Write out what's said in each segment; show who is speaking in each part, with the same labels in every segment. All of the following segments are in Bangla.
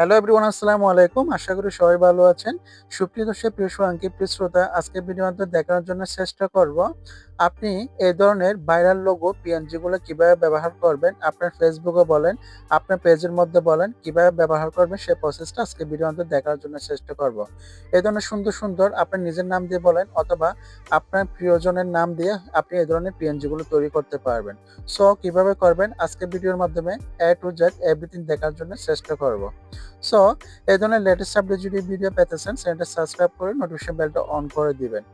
Speaker 1: হ্যালো এভরিওয়ান আসসালামু আলাইকুম। আশা করি সবাই ভালো আছেন। সুপ্রিয় দর্শক, প্রিয় সুয়াঙ্কি প্রিয় শ্রোতা আজকে ভিডিও মাধ্যমে দেখানোর জন্য চেষ্টা করব আপনি এই ধরনের ভাইরাল লোগো পিএনজি গুলো কীভাবে ব্যবহার করবেন, আপনার ফেসবুকে বলেন, আপনার পেজের মধ্যে বলেন, কীভাবে ব্যবহার করবেন, সেই প্রসেসটা আজকে ভিডিও মাধ্যমে দেখানোর জন্য চেষ্টা করব। এই ধরনের সুন্দর সুন্দর আপনার নিজের নাম দিয়ে বলেন অথবা আপনার প্রিয়জনের নাম দিয়ে আপনি এই ধরনের পিএনজি গুলো তৈরি করতে পারবেন। সো কীভাবে করবেন, আজকে ভিডিওর মাধ্যমে এ টু জেড এভরিথিং দেখার জন্য চেষ্টা করব। সো এই ধরনের লেটেস্ট আপডেট যদি ভিডিও পেতে চান সাবস্ক্রাইব করে নোটিফিকেশন বেলটা অন করে দিবেন।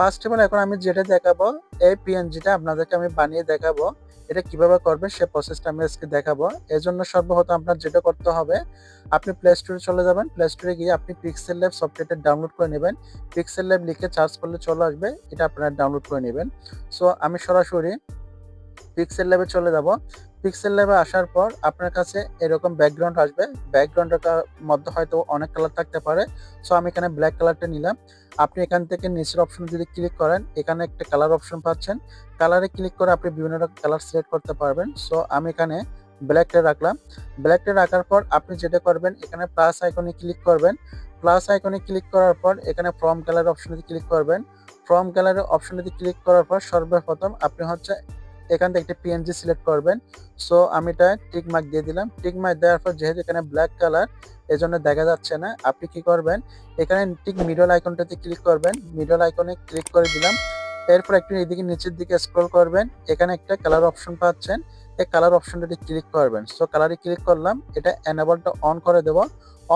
Speaker 1: ফার্স্ট অফ অল এখন আমি যেটা দেখাবো, এই পিএনজিটা আপনাদেরকে আমি বানিয়ে দেখাবো, এটা কীভাবে করবে সে প্রসেসটা আমি আজকে দেখাবো। এর জন্য সর্বপ্রথম আপনার যেটা করতে হবে, আপনি প্লে স্টোরে চলে যাবেন। প্লে স্টোরে গিয়ে আপনি পিক্সেল ল্যাব সফটওয়্যারটা ডাউনলোড করে নেবেন। পিক্সেল ল্যাব লিখে সার্চ করলে চলে আসবে, এটা আপনারা ডাউনলোড করে নেবেন। সো আমি সরাসরি পিক্সেল ল্যাবে চলে যাব। পিক্সেল ল্যাবে আসার পর আপনার কাছে এরকম ব্যাকগ্রাউন্ড আসবে। ব্যাকগ্রাউন্ডের মধ্যে হয়তো অনেক কালার থাকতে পারে। সো আমি এখানে ব্ল্যাক কালারটা নিলাম। আপনি এখান থেকে নিচের অপশন যদি ক্লিক করেন, এখানে একটা কালার অপশন পাচ্ছেন। কালারে ক্লিক করে আপনি বিভিন্ন রকম কালার সিলেক্ট করতে পারবেন। সো আমি এখানে ব্ল্যাকটা রাখলাম। ব্ল্যাকটা রাখার পর আপনি যেটা করবেন, এখানে প্লাস আইকনে ক্লিক করবেন। প্লাস আইকনে ক্লিক করার পর এখানে ফর্ম কালার অপশনে ক্লিক করবেন। ফর্ম কালারের অপশনে ক্লিক করার পর সর্বপ্রথম আপনি হচ্ছে এখান থেকে একটা পিএনজি সিলেক্ট করবেন। সো আমি এটা টিক মার্ক দিয়ে দিলাম। টিক মার্ক দেওয়ার পর যেহেতু এখানে ব্ল্যাক কালার এজন্য দেখা যাচ্ছে না। আপনি কি করবেন? এখানে ঠিক মিডল আইকনটাতে ক্লিক করবেন। মিডল আইকনে ক্লিক করে দিলাম। এরপর একটু এদিকে নিচের দিকে স্ক্রল করবেন। এখানে একটা কালার অপশন পাচ্ছেন। এই কালার অপশনটাতে ক্লিক করবেন। সো কালারে ক্লিক করলাম, এটা এনাবলটা অন করে দেব।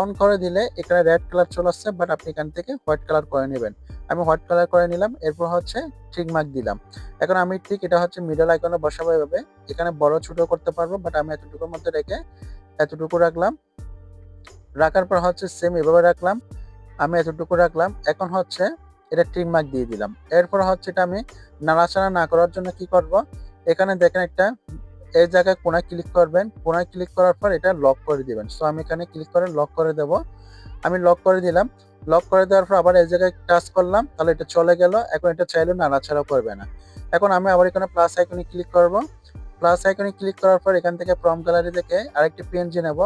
Speaker 1: অন করে দিলে এখানে রেড কালার চলে আসছে বাট আপনি এখান থেকে হোয়াইট কালার করে নেবেন। আমি হোয়াইট কালার করে নিলাম, এরপর হচ্ছে ঠিক মার্ক দিলাম। এখন আমি ঠিক এটা হচ্ছে মিডল আইকনে বসাবো এভাবে। এখানে বড় ছোট করতে পারব বাট আমি এতটুকুর মধ্যে রেখে এতটুকু রাখলাম। রাখার পর হচ্ছে সেম এভাবে রাখলাম। আমি এতটুকু রাখলাম। এখন হচ্ছে এটা টিক মার্ক দিয়ে দিলাম। এরপর হচ্ছে এটা আমি নাড়াচাড়া না করার জন্য কি করব? এখানে দেখেন একটা এই জায়গায় কোনায় ক্লিক করবেন, কোনায় ক্লিক করার পর এটা লক করে দিবেন। সো আমি এখানে ক্লিক করে লক করে দেব। আমি লক করে দিলাম। লক করে দেওয়ার পর আবার এই জায়গায় টাচ করলাম, তাহলে এটা চলে গেল। এখন এটা চাইলে নাড়াচাড়া করবে না। এখন আমি আবার এখানে প্লাস আইকনে ক্লিক করব। প্লাস আইকনে ক্লিক করার পর এখান থেকে ফর্ম গ্যালারি থেকে আরেকটি পিএনজি নেব।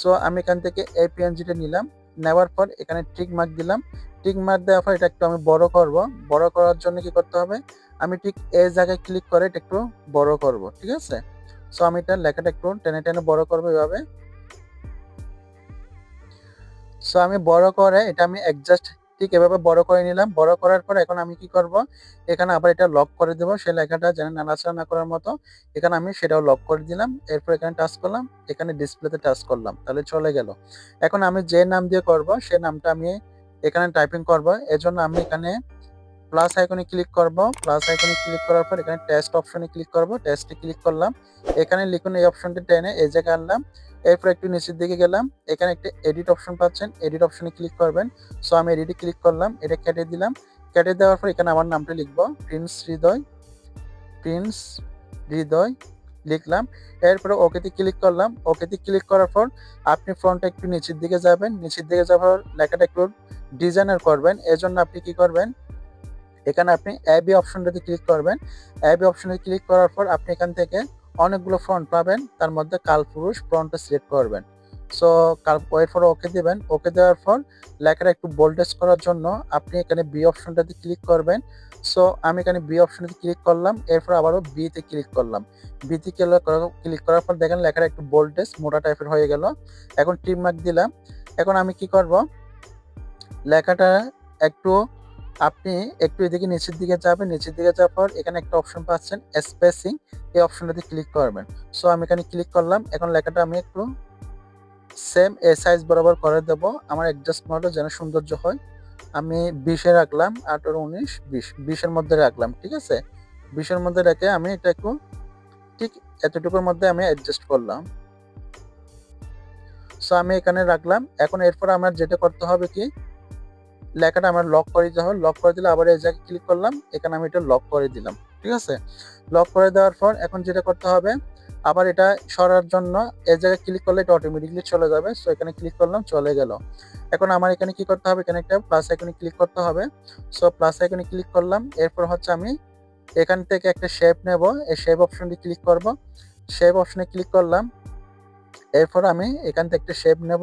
Speaker 1: সো আমি এখান থেকে এই পিএনজিটা নিলাম। নেওয়ার পর এখানে টিক মার্ক দিলাম। টিক মার্ক দেওয়ার পর এটা একটু আমি বড় করব। বড় করার জন্য কি করতে হবে? আমি ঠিক এই জায়গায় ক্লিক করে এটা একটু বড় করব। ঠিক আছে? সো আমি এটা লেখাটা একটু টেনে টেনে বড় করব এভাবে। সো আমি বড় করে, এটা আমি অ্যাডজাস্ট ঠিক এভাবে বড় করে নিলাম। বড় করার পর এখন আমি কি করব? এখানে আবার এটা লক করে দেবো। সেই লেখাটা যেন নাড়াচাড়া না করার মতো। এখানে আমি সেটাও লক করে দিলাম। এরপর এখানে টাচ করলাম। এখানে ডিসপ্লেতে টাচ করলাম। তাহলে চলে গেল। এখন আমি যে নাম দিয়ে করব, সে নামটা আমি এখানে টাইপিং করব। এজন্য আমি এখানে প্লাস আইকনে ক্লিক করব। প্লাস আইকনে ক্লিক করার পর এখানে টেস্ট অপশনে ক্লিক করব। টেস্টে ক্লিক করলাম। এখানে লিখুন এই অপশনটি টেনে এই জায়গায় আনলাম। এরপর একটু নিচের দিকে গেলাম। এখানে একটা এডিট অপশন পাচ্ছেন। এডিট অপশনে ক্লিক করবেন। সো আমি এডিটে ক্লিক করলাম। এটা কেটে দিলাম। কেটে দেওয়ার পর এখানে আমার নামটা লিখব। প্রিন্স হৃদয় প্রিন্স হৃদয় লিখলাম। এরপরে ওকেতে ক্লিক করলাম। ওকেতে ক্লিক করার পর আপনি ফ্রন্টটা একটু নিচের দিকে যাবেন। নিচের দিকে যাওয়ার লেখাটা একটু ডিজাইনার করবেন। এজন্য আপনি কি করবেন? এখানে আপনি অ্যাবি অপশনটাতে ক্লিক করবেন। অ্যাবি অপশনে ক্লিক করার পর আপনি এখান থেকে অনেকগুলো ফ্রন্ট পাবেন। তার মধ্যে কালপুরুষ ফ্রন্টটা সিলেক্ট করবেন। সো কাল ওয়েট ফর ওকে দেবেন। ওকে দেওয়ার পর লেখাটা একটু বোল্ডেস করার জন্য আপনি এখানে বি অপশনটাতে ক্লিক করবেন। সো আমি এখানে বি অপশনটাতে ক্লিক করলাম। এরপর আবারও বিতে ক্লিক করলাম। বিতে ক্লিক করার পর দেখেন লেখাটা একটু বোল্ডেস মোটা টাইপের হয়ে গেল। এখন টিম মার্ক দিলাম। এখন আমি কি করব? লেখাটা একটু আপনি একটু এদিকে নিচের দিকে যাবেন, নিচের দিকে যাওয়ার পর এখানে একটা অপশন পাচ্ছেন স্পেসিং এই অপশনটাতে ক্লিক করবেন। সো আমি এখানে ক্লিক করলাম, এখন লেখাটা আমি একটু সেম এ সাইজ বরাবর করে দেব। আমার অ্যাডজাস্ট মডেল যেন সৌন্দর্য হয়। আমি বিশে রাখলাম, আঠারো, উনিশ, বিশ। বিশের মধ্যে রাখলাম, ঠিক আছে? বিশের মধ্যে রেখে আমি এটা একটু ঠিক এতটুকুর মধ্যে আমি অ্যাডজাস্ট করলাম। সো আমি এখানে রাখলাম। এখন এরপর আমার যেটা করতে হবে কি? লেখাটা আমার লক করে দিতে হবে। লক করে দিলে আবার এই জায়গায় ক্লিক করলাম। এখানে আমি এটা লক করে দিলাম। ঠিক আছে? লক করে দেওয়ার পর এখন যেটা করতে হবে, আবার এটা সরার জন্য এই জায়গায় ক্লিক করলে এটা অটোমেটিকলি চলে যাবে। সো এখানে ক্লিক করলাম, চলে গেল। এখন আমার এখানে কি করতে হবে? এখানে একটা প্লাস আইকনে ক্লিক করতে হবে। সো প্লাস আইকনে ক্লিক করলাম। এরপর হচ্ছে আমি এখান থেকে একটা শেপ নেব। এই শেপ অপশনটি ক্লিক করব। শেপ অপশনে ক্লিক করলাম। এরপর আমি এখান থেকে একটা শেপ নেব।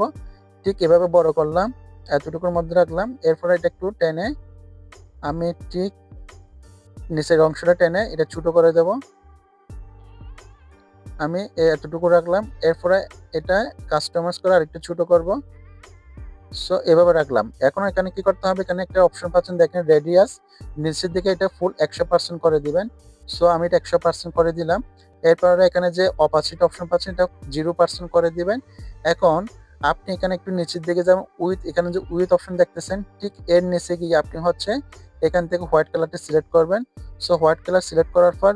Speaker 1: ঠিক এভাবে বড় করলাম। এতটুকুর মধ্যে রাখলাম। এরপর এটা একটু টেনে আমি ঠিক নিচের অংশটা টেনে এটা ছোট করে দেব। আমি এতটুকু রাখলাম। এরপরে এটা কাস্টমাইজ করে আরেকটু ছোটো করব। সো এভাবে রাখলাম। এখন এখানে কি করতে হবে? এখানে একটা অপশন পাচ্ছেন, দেখেন রেডিয়াস নিচের দিকে এটা ফুল একশো পার্সেন্ট করে দিবেন। সো আমি এটা একশো পার্সেন্ট করে দিলাম। এরপরে এখানে যে অপাসিটি অপশন পাচ্ছেন, এটা জিরো পার্সেন্ট করে দিবেন। এখন আপনি এখানে একটু নিচের দিকে যাবেন উইথ এখানে যে উইথ অপশন দেখতেছেন, ঠিক এর নিচে গিয়ে আপনি হচ্ছে এখান থেকে হোয়াইট কালারটা সিলেক্ট করবেন। সো হোয়াইট কালার সিলেক্ট করার পর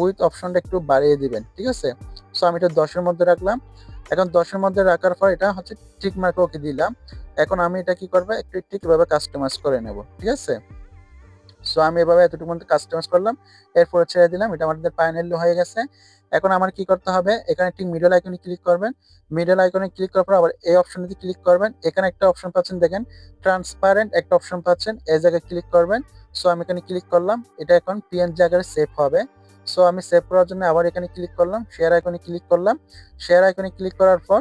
Speaker 1: উইথ অপশনটা একটু বাড়িয়ে দিবেন, ঠিক আছে? সো আমি এটা দশের মধ্যে রাখলাম। এখন দশের মধ্যে রাখার পর এটা হচ্ছে ঠিক মার্কে ওকে দিলাম। এখন আমি এটা কি করব? একটু ঠিক এভাবে কাস্টমাইজ করে নেব, ঠিক আছে? সো আমি এভাবে এতটুকু মধ্যে কাস্টমাইজ করলাম। এরপর ছেড়ে দিলাম। এটা আমাদের ফাইনালি হয়ে গেছে। এখন আমার কি করতে হবে? এখানে ঠিক মিডল আইকনে ক্লিক করবেন। মিডল আইকনে ক্লিক করার পর আবার এই অপশনটিতে ক্লিক করবেন। এখানে একটা অপশন পাচ্ছেন, দেখেন ট্রান্সপারেন্ট একটা অপশন পাচ্ছেন। এই জায়গায় ক্লিক করবেন। সো আমি এখানে ক্লিক করলাম। এটা এখন পিএন জায়গায় সেভ হবে। সো আমি সেভ করার জন্য আবার এখানে ক্লিক করলাম। শেয়ার আইকনে ক্লিক করলাম। শেয়ার আইকনে ক্লিক করার পর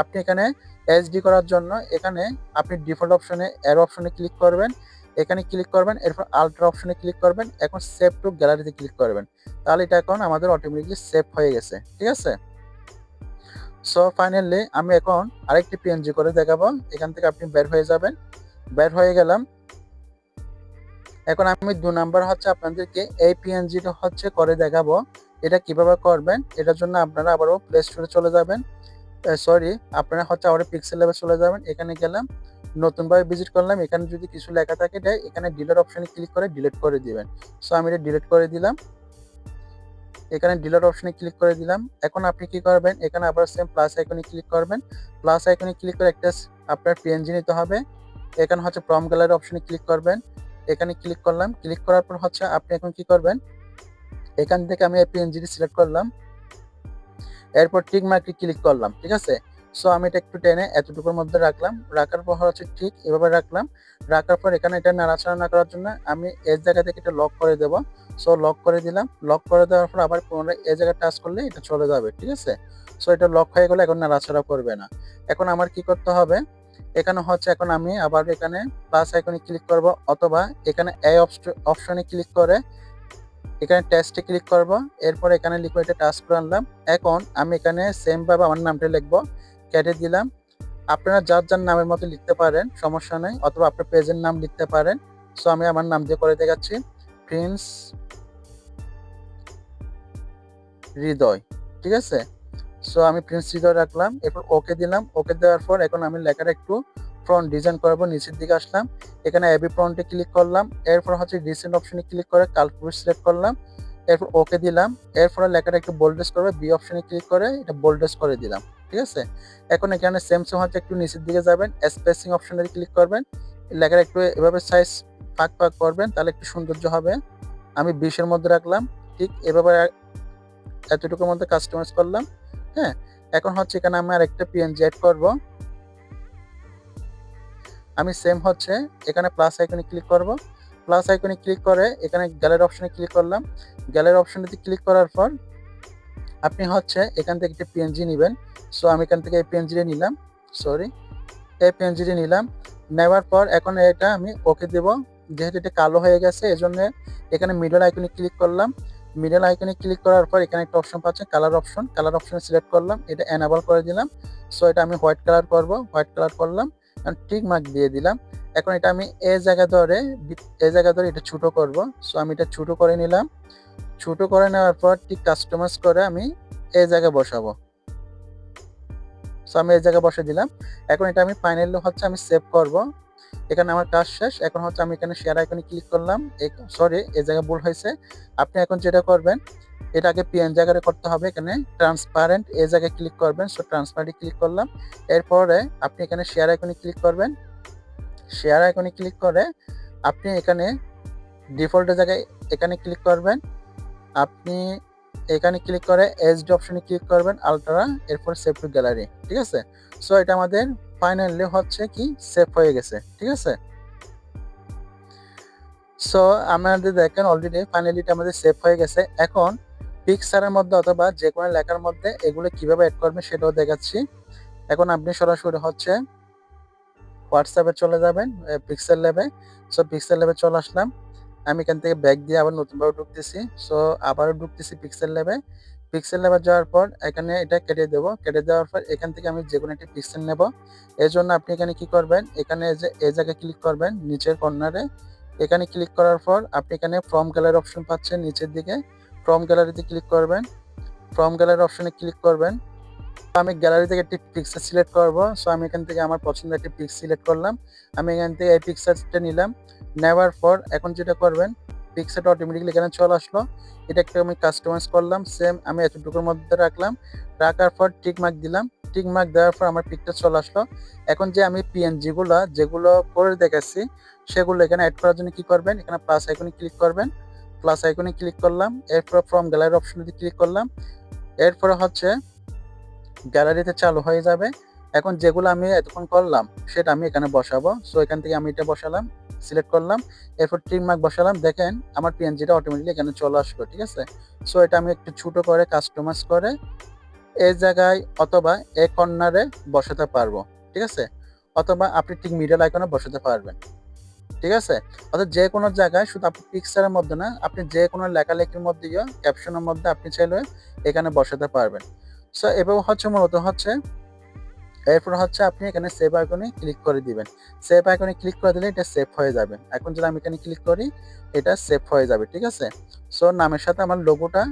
Speaker 1: আপনি এখানে এইচডি করার জন্য এখানে আপনি ডিফল্ট অপশনে এর অপশনে ক্লিক করবেন। এখানে ক্লিক করবেন, এরপর আলট্রা অপশনে ক্লিক করবেন। এখন সেভ টু গ্যালারিতে ক্লিক করবেন। তাহলে এটা এখন আমাদের অটোমেটিকলি সেভ হয়ে গেছে। ঠিক আছে? সো ফাইনালি আমি এখন আরেকটি পিএনজি করে দেখাবো। এখান থেকে আপনি বের হয়ে যাবেন। বের হয়ে গেলাম। এখন আমি দু নাম্বার হচ্ছে আপনাদেরকে এই পিএনজিটা হচ্ছে করে দেখাবো। এটা কীভাবে করবেন? এটার জন্য আপনারা আবারও প্লে স্টোরে চলে যাবেন। সরি আপনারা হচ্ছে আবার পিক্সেল লেভেল চলে যাবেন। এখানে গেলাম, নতুনভাবে ভিজিট করলাম। এখানে যদি কিছু লেখা থাকে এটা এখানে ডিলেট অপশনে ক্লিক করে ডিলিট করে দিবেন। সো আমি এটা ডিলিট করে দিলাম। এখানে ডিলেট অপশনে ক্লিক করে দিলাম। এখন আপনি কি করবেন? এখানে আবার সেম প্লাস আইকনে ক্লিক করবেন। প্লাস আইকনে ক্লিক করে একটা আপনার পিএনজি নিতে হবে। এখানে হচ্ছে প্রম গ্যালারি অপশনে ক্লিক করবেন। এখানে ক্লিক করলাম। ক্লিক করার পর হচ্ছে আপনি এখন কি করবেন? এখান থেকে আমি পিএনজিটি সিলেক্ট করলাম। এরপর টিক মার্কে ক্লিক করলাম, ঠিক আছে? সো আমি এটা একটু টেনে এতটুকুর মধ্যে রাখলাম। রাখার পর হচ্ছে ঠিক এভাবে রাখলাম। রাখার পর এখানে এটা নাড়াচাড়া না করার জন্য আমি এই জায়গা থেকে এটা লক করে দেব। সো লক করে দিলাম। লক করে দেওয়ার পর আবার পুনরায় এই জায়গায় টাচ করলে এটা চলে যাবে, ঠিক আছে? সো এটা লক হয়ে গেলে এখন নাড়াচাড়া করবে না। এখন আমার কি করতে হবে? এখানে হচ্ছে এখন আমি আবার এখানে প্লাস আইকনে ক্লিক করব অথবা এখানে এই অপশনে ক্লিক করে এখানে টেস্টে ক্লিক করব, এরপর এখানে লিখব এটা টাচ করে আনলাম। এখন আমি এখানে সেম ভাবে আমার নামটা লিখব কেটে দিলাম। আপনারা যার যার নামের মতো লিখতে পারেন, সমস্যা নেই, অথবা আপনার পেজের নাম লিখতে পারেন। সো আমি আমার নাম দিয়ে করে দেখাচ্ছি। প্রিন্স হৃদয়, ঠিক আছে? সো আমি প্রিন্স হৃদয় রাখলাম, এরপর ওকে দিলাম। ওকে দেওয়ার পর এখন আমি লেখাটা একটু ফ্রন্ট ডিজাইন করব নিচের দিকে আসলাম। এখানে এবি ফ্রন্টে ক্লিক করলাম। এরপর হচ্ছে রিসেন্ট অপশনে ক্লিক করে কালপুর সিলেক্ট করলাম। এরপর ওকে দিলাম। এরপরে লেখাটা একটু বোল্ডেস করবে বি অপশনে ক্লিক করে এটা বোল্ডেস করে দিলাম। ঠিক আছে? এখন এখানে সেম হচ্ছে, একটু নিচের দিকে যাবেন স্পেসিং অপশনে ক্লিক করবেন। লেখাটা একটু এভাবে সাইজ ফাঁক ফাঁক করবেন, তাহলে একটু সৌন্দর্য হবে। আমি বিশের মধ্যে রাখলাম। ঠিক এভাবে এতটুকুর মধ্যে কাস্টমাইজ করলাম। হ্যাঁ? এখন হচ্ছে এখানে আমি আরেকটা পিএনজি অ্যাড করব। আমি সেম হচ্ছে, এখানে প্লাস আইকনে ক্লিক করব। প্লাস আইকনে ক্লিক করে এখানে গ্যালারি অপশনে ক্লিক করলাম। গ্যালারি অপশনটিতে ক্লিক করার পর আপনি হচ্ছে এখান থেকে একটি পিএনজি নেবেন। সো আমি এখান থেকে এই পিএনজিটা নিলাম সরি এই পিএনজিটা নিলাম। নেওয়ার পর এখন এটা আমি ওকে দেব। যেহেতু এটা কালো হয়ে গেছে, এজন্য এখানে মিডল আইকনে ক্লিক করলাম। মিডল আইকনে ক্লিক করার পর এখানে একটা অপশন পাচ্ছেন colour option colour option select করলাম, এটা এনাবল করে দিলাম। সো এটা আমি হোয়াইট কালার করব হোয়াইট কালার করলাম। ঠিক মার্ক দিয়ে দিলাম। এখন এটা আমি এ জায়গা ধরে, এ জায়গা ধরে এটা ছোটো করব। সো আমি এটা ছোটো করে নিলাম। ছোটো করে নেওয়ার পর ঠিক কাস্টমাইজ করে আমি এ জায়গায় বসাবো। সো আমি এই জায়গায় বসে দিলাম। এখন এটা আমি ফাইনালি হচ্ছে আমি সেভ করব। এখানে আমার কাজ শেষ। এখন হচ্ছে আমি এখানে শেয়ার আইকনে ক্লিক করলাম। সরি এই জায়গায় ভুল হয়েছে। আপনি এখন যেটা করবেন, এটা আগে পিএন জায়গায় করতে হবে। এখানে ট্রান্সপারেন্ট এই জায়গায় ক্লিক করবেন। সো ট্রান্সপারেন্টে ক্লিক করলাম। এরপরে আপনি এখানে শেয়ার আইকনে ক্লিক করবেন। শেয়ার আইকনে ক্লিক করে আপনি এখানে ডিফল্টের জায়গায় এখানে ক্লিক করবেন। আপনি এখানে ক্লিক করে এইচডি অপশনে ক্লিক করবেন আলট্রা এরপর সেভ টু গ্যালারি ঠিক আছে? সো এটা আমাদের ফাইনালি হচ্ছে কি সেভ হয়ে গেছে, ঠিক আছে? সো আমাদের দেখেন অলরেডি ফাইনালি এটা আমাদের সেভ হয়ে গেছে। এখন পিকচারের মধ্যে অথবা যে কোনো লেখার মধ্যে এগুলো কীভাবে অ্যাড করবেন সেটাও দেখাচ্ছি। এখন আপনি সরাসরি হচ্ছে হোয়াটসঅ্যাপে চলে যাবেন পিক্সেল ল্যাবে সো পিক্সেল ল্যাবে চলে আসলাম। আমি এখান থেকে ব্যাগ দিয়ে আবার নতুনভাবে ঢুকতেছি। সো আবারও ঢুকতেছি পিক্সেল ল্যাবে পিক্সেল লেবার যাওয়ার পর এখানে এটা কেটে দেবো। কেটে দেওয়ার পর এখান থেকে আমি যে কোনো একটি পিক্সেল নেব। এর জন্য আপনি এখানে কি করবেন? এখানে যে এই জায়গায় ক্লিক করবেন, নিচের কর্নারে এখানে ক্লিক করার পর আপনি এখানে ফর্ম গ্যালারি অপশন পাচ্ছেন নিচের দিকে। ফর্ম গ্যালারিতে ক্লিক করবেন। ফর্ম গ্যালারি অপশনে ক্লিক করবেন। আমি গ্যালারি থেকে একটি পিকচার সিলেক্ট করব। সো আমি এখান থেকে আমার পছন্দের একটি পিক্স সিলেক্ট করলাম। আমি এখান থেকে এই পিকচারটা নিলাম। নেওয়ার পর এখন যেটা করবেন পিক্সারটা অটোমেটিকলি এখানে চলে আসলো। এটা একটা আমি কাস্টমাইজ করলাম সেম আমি এতটুকুর মধ্যে রাখলাম। রাখার পর টিক মার্ক দিলাম। টিক মার্ক দেওয়ার পর আমার পিকটা চলে আসলো। এখন যে আমি পিএনজি গুলো, যেগুলো করে দেখাচ্ছি সেগুলো এখানে অ্যাড করার জন্য কি করবেন? এখানে প্লাস আইকনে ক্লিক করবেন। প্লাস আইকনে ক্লিক করলাম। এরপর ফ্রম গ্যালারি অপশনে ক্লিক করলাম। এরপরে হচ্ছে গ্যালারিতে চালু হয়ে যাবে। এখন যেগুলো আমি এতক্ষণ করলাম, সেটা আমি এখানে বসাবো। সো এখান থেকে আমি এটা বসালাম। সিলেক্ট করলাম, এরপর টিম মার্ক বসালাম, দেখেন আমার পিএনজিটা অটোমেটিকলি এখানে চলে আসলো, ঠিক আছে? সো এটা আমি একটু ছোট করে কাস্টমাইজ করে এই জায়গায় অথবা এই কর্নারে বসাতে পারব, ঠিক আছে? অথবা আপনি ঠিক মিডল আইকনে বসাতে পারবেন, ঠিক আছে? অর্থাৎ যে কোনো জায়গায় শুধু আপনি পিকচারের মধ্যে না, আপনি যে কোনো লেখালেখির মধ্যে গিয়ে ক্যাপশনের মধ্যে আপনি চাইলে এখানে বসাতে পারবেন। সো এভাবে হচ্ছে মূলত হচ্ছে এরপর হচ্ছে আপনি এখানে সেভ আইকনে ক্লিক করে দিবেন। সেভ আইকনে ক্লিক করে দিলে এটা সেভ হয়ে যাবে। এখন যদি আমি এখানে ক্লিক করি, এটা সেভ হয়ে যাবে, ঠিক আছে? সো নামের সাথে আমার লোগোটা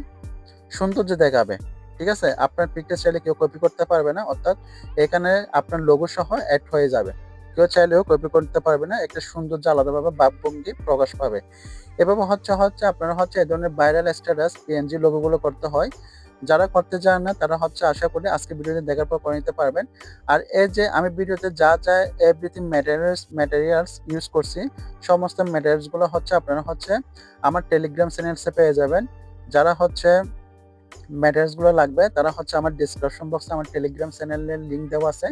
Speaker 1: সৌন্দর্য দেখাবে, ঠিক আছে? আপনার পিকচার চাইলে কেউ কপি করতে পারবে না, অর্থাৎ এখানে আপনার লোগো সহ অ্যাড হয়ে যাবে। কেউ চাইলেও কপি করতে পারবে না, একটা সৌন্দর্য আলাদাভাবে ভাবভঙ্গি প্রকাশ পাবে। এভাবে হচ্ছে হচ্ছে আপনারা হচ্ছে এই ধরনের ভাইরাল স্ট্যাটাস পিএনজি লোগোগুলো করতে হয়। যারা করতে চান না, তারা হচ্ছে আশা করি আজকে ভিডিওটি দেখার পর করে নিতে পারবেন। আর এই যে আমি ভিডিওতে যা যা এভরিথিং ম্যাটেরিয়ালস ম্যাটেরিয়ালস ইউজ করছি, সমস্ত ম্যাটেরিয়ালসগুলো হচ্ছে আপনারা হচ্ছে আমার টেলিগ্রাম চ্যানেলসে পেয়ে যাবেন। যারা হচ্ছে ম্যাটেরিয়ালসগুলো লাগবে, তারা হচ্ছে আমার ডিসক্রিপশন বক্সে আমার টেলিগ্রাম চ্যানেলের লিঙ্ক দেওয়া আছে।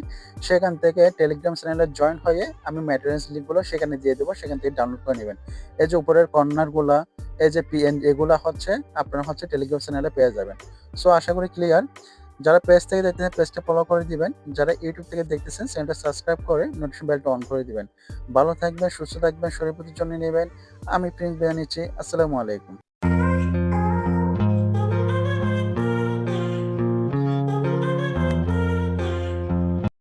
Speaker 1: সেখান থেকে টেলিগ্রাম চ্যানেলে জয়েন হয়ে আমি ম্যাটেরিয়ালস লিঙ্কগুলো সেখানে দিয়ে দেবো, সেখান থেকে ডাউনলোড করে নেবেন। এই যে উপরের কর্নারগুলা এই যে পিএন এগুলো হচ্ছে আপনারা হচ্ছে টেলিগ্রাম চ্যানেলে পেয়ে যাবেন। সো আশা করি ক্লিয়ার যারা পেজ থেকে দেখতেছেন পেজটা ফলো করে দিবেন। যারা ইউটিউব থেকে দেখতেছেন চ্যানেলটা সাবস্ক্রাইব করে নোটিফিকেশন বেলটা অন করে দিবেন। ভালো থাকবেন, সুস্থ থাকবেন, শরীর প্রতি জন্য নেবেন। আমি প্রিন্স বেয়া নিচ্ছি আসসালামু আলাইকুম।